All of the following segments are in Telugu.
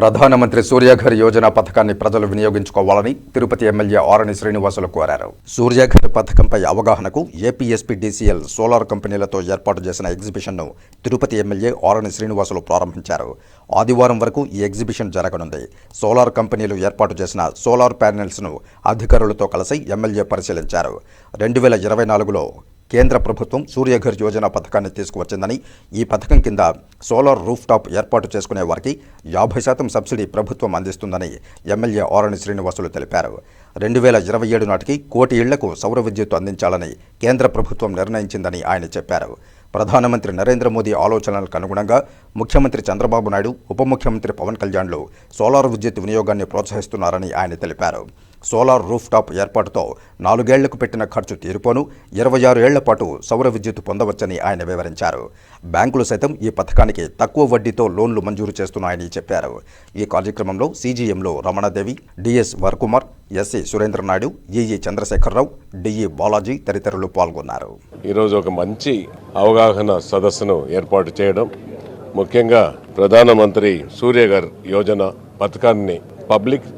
ప్రధానమంత్రి సూర్యఘర్ యోజన పథకాన్ని ప్రజలు వినియోగించుకోవాలని తిరుపతి ఎమ్మెల్యే ఆరణి శ్రీనివాసులు కోరారు. సూర్యఘర్ పథకంపై అవగాహనకు ఏపీఎస్పీడీసీఎల్ సోలార్ కంపెనీలతో ఏర్పాటు చేసిన ఎగ్జిబిషన్ను తిరుపతి ఎమ్మెల్యే ఆరణి శ్రీనివాసులు ప్రారంభించారు. ఆదివారం వరకు ఈ ఎగ్జిబిషన్ జరగనుంది. సోలార్ కంపెనీలు ఏర్పాటు చేసిన సోలార్ ప్యానెల్స్ను అధికారులతో కలిసి ఎమ్మెల్యే పరిశీలించారు. రెండు వేల ఇరవై నాలుగులో కేంద్ర ప్రభుత్వం సూర్యఘర్ యోజన పథకాన్ని తీసుకువచ్చిందని ఈ పథకం కింద సోలార్ రూఫ్ టాప్ ఏర్పాటు చేసుకునే వారికి యాభై శాతం సబ్సిడీ ప్రభుత్వం అందిస్తుందని ఎమ్మెల్యే ఆరణి శ్రీనివాసులు తెలిపారు. రెండు వేల ఇరవై ఏడు నాటికి కోటి ఇళ్ళకు సౌర విద్యుత్ అందించాలని కేంద్ర ప్రభుత్వం నిర్ణయించిందని ఆయన చెప్పారు. ప్రధానమంత్రి నరేంద్ర మోదీ ఆలోచనలకు అనుగుణంగా ముఖ్యమంత్రి చంద్రబాబు నాయుడు ఉప ముఖ్యమంత్రి పవన్ కళ్యాణ్లు సోలార్ విద్యుత్ వినియోగాన్ని ప్రోత్సహిస్తున్నారని ఆయన తెలిపారు. సోలార్ రూఫ్ టాప్ ఏర్పాటుతో నాలుగేళ్ళకు పెట్టిన ఖర్చు తీరుపోను. ఇరవై ఆరు ఏళ్ళ పాటు సౌర విద్యుత్ పొందవచ్చని ఆయన వివరించారు. బ్యాంకులు సైతం ఈ పథకానికి తక్కువ వడ్డీతో లోన్లు మంజూరు చేస్తున్నాయని చెప్పారు. ఈ కార్యక్రమంలో సీజీఎంలో Ramanadevi DS Varakumar SC Surendranaidu EE Chandrasekhararao DE Balaji తదితరులు పాల్గొన్నారు. ఈరోజు ఒక మంచి అవగాహన సదస్సును ఏర్పాటు చేయడం ముఖ్యంగా ప్రధానమంత్రి సూర్యగర్ యోజన పథకాన్ని పబ్లిక్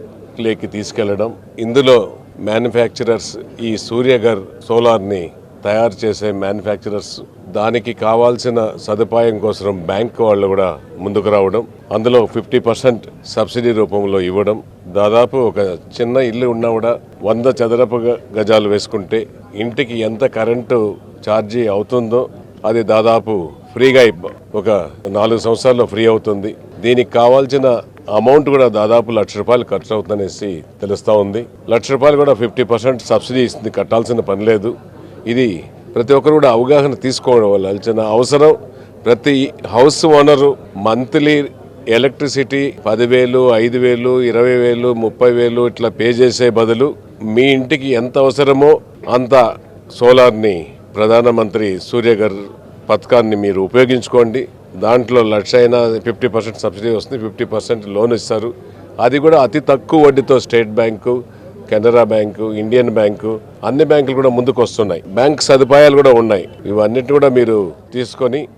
లేకి తీసుకెళ్ళడం ఇందులో మ్యానుఫ్యాక్చరర్స్ ఈ సూర్యగర్ సోలార్ని తయారు చేసే మ్యానుఫ్యాక్చరర్స్ దానికి కావాల్సిన సదుపాయం కోసం బ్యాంక్ వాళ్ళు కూడా ముందుకు రావడం అందులో ఫిఫ్టీ పర్సెంట్ సబ్సిడీ రూపంలో ఇవ్వడం దాదాపు ఒక చిన్న ఇల్లు ఉన్నా కూడా వంద చదరపు గజాలు వేసుకుంటే ఇంటికి ఎంత కరెంటు ఛార్జీ అవుతుందో అది దాదాపు ఫ్రీగా ఒక నాలుగు సంవత్సరాల్లో ఫ్రీ అవుతుంది. దీనికి కావాల్సిన అమౌంట్ కూడా దాదాపు లక్ష రూపాయలు ఖర్చు అవుతుందనేసి తెలుస్తూ ఉంది. లక్ష రూపాయలు కూడా ఫిఫ్టీ పర్సెంట్ సబ్సిడీ ఇస్తుంది కట్టాల్సిన పని లేదు. ఇది ప్రతి ఒక్కరు కూడా అవగాహన తీసుకోవడం తీసుకోవాల్సిన అవసరం. ప్రతి హౌస్ ఓనరు మంత్లీ ఎలక్ట్రిసిటీ పదివేలు ఐదు వేలు ఇరవై వేలు ముప్పై వేలు ఇట్లా పే చేసే బదులు మీ ఇంటికి ఎంత అవసరమో అంత సోలార్ని ప్రధానమంత్రి గారు పథకాన్ని మీరు ఉపయోగించుకోండి. దాంట్లో లక్ష అయినా ఫిఫ్టీ పర్సెంట్ సబ్సిడీ వస్తుంది ఫిఫ్టీ పర్సెంట్ లోన్ ఇస్తారు. అది కూడా అతి తక్కువ వడ్డీతో state bank Canara bank Indian bank అన్ని బ్యాంకులు కూడా ముందుకు వస్తున్నాయి. బ్యాంక్ సదుపాయాలు కూడా ఉన్నాయి. ఇవన్నిటి కూడా మీరు తీసుకొని